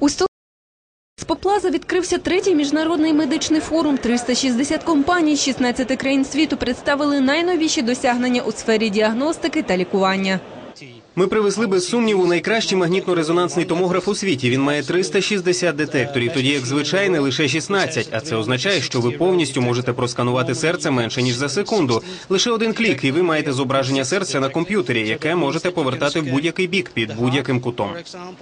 У Споплаза відкрився третій міжнародний медичний форум. 360 компаній з 16 країн світу представили найновіші досягнення у сфері діагностики та лікування. Ми привезли без сумніву найкращий магнітно-резонансний томограф у світі. Він має 360 детекторів, тоді як звичайний лише 16. А це означає, що ви повністю можете просканувати серце менше ніж за секунду. Лише один клік, і ви маєте зображення серця на комп'ютері, яке можете повертати в будь-який бік під будь-яким кутом.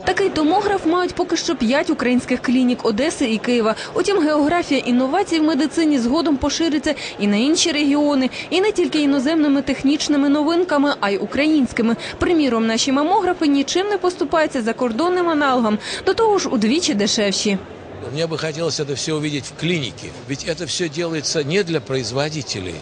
Такий томограф мають поки що п'ять українських клінік Одеси і Києва. Утім, географія інновацій в медицині згодом пошириться і на інші регіони, і не тільки іноземними технічними новинками, а й українськими. Приміром, наші мамографи нічим не поступаються закордонним аналогам, до того ж удвічі дешевші. Мне бы хотелось это все увидеть в клинике. Ведь это все делается не для производителей.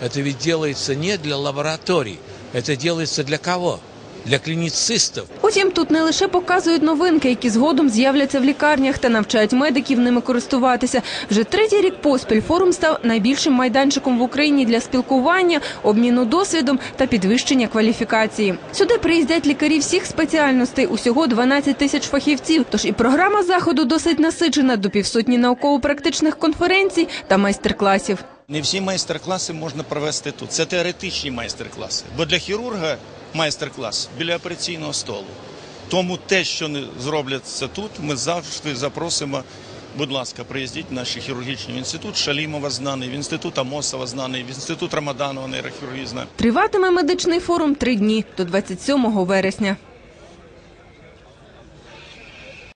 Это ведь делается не для лабораторий. Это делается для кого? Для клиницистов. Утім, тут не лише показують новинки, які згодом з'являться в лікарнях та навчають медиків ними користуватися. Вже третій рік поспіль форум став найбільшим майданчиком в Україні для спілкування, обміну досвідом та підвищення кваліфікації. Сюди приїздять лікарі всіх спеціальностей, усього 12 тисяч фахівців. Тож і програма заходу досить насичена до півсотні науково-практичних конференцій та майстер-класів. Не всі майстер-класи можна провести тут. Це теоретичні майстер-класи. Бо для хірурга майстер-клас біля операційного столу. Тому те, що не зробляться тут, ми завжди запросимо. Будь ласка, приїздіть в наш хірургічний інститут. Шалімова знаний, в інститут Амосова знаний, в інститут Рамаданова нейрохірургії знаний. Триватиме медичний форум три дні до 27 вересня.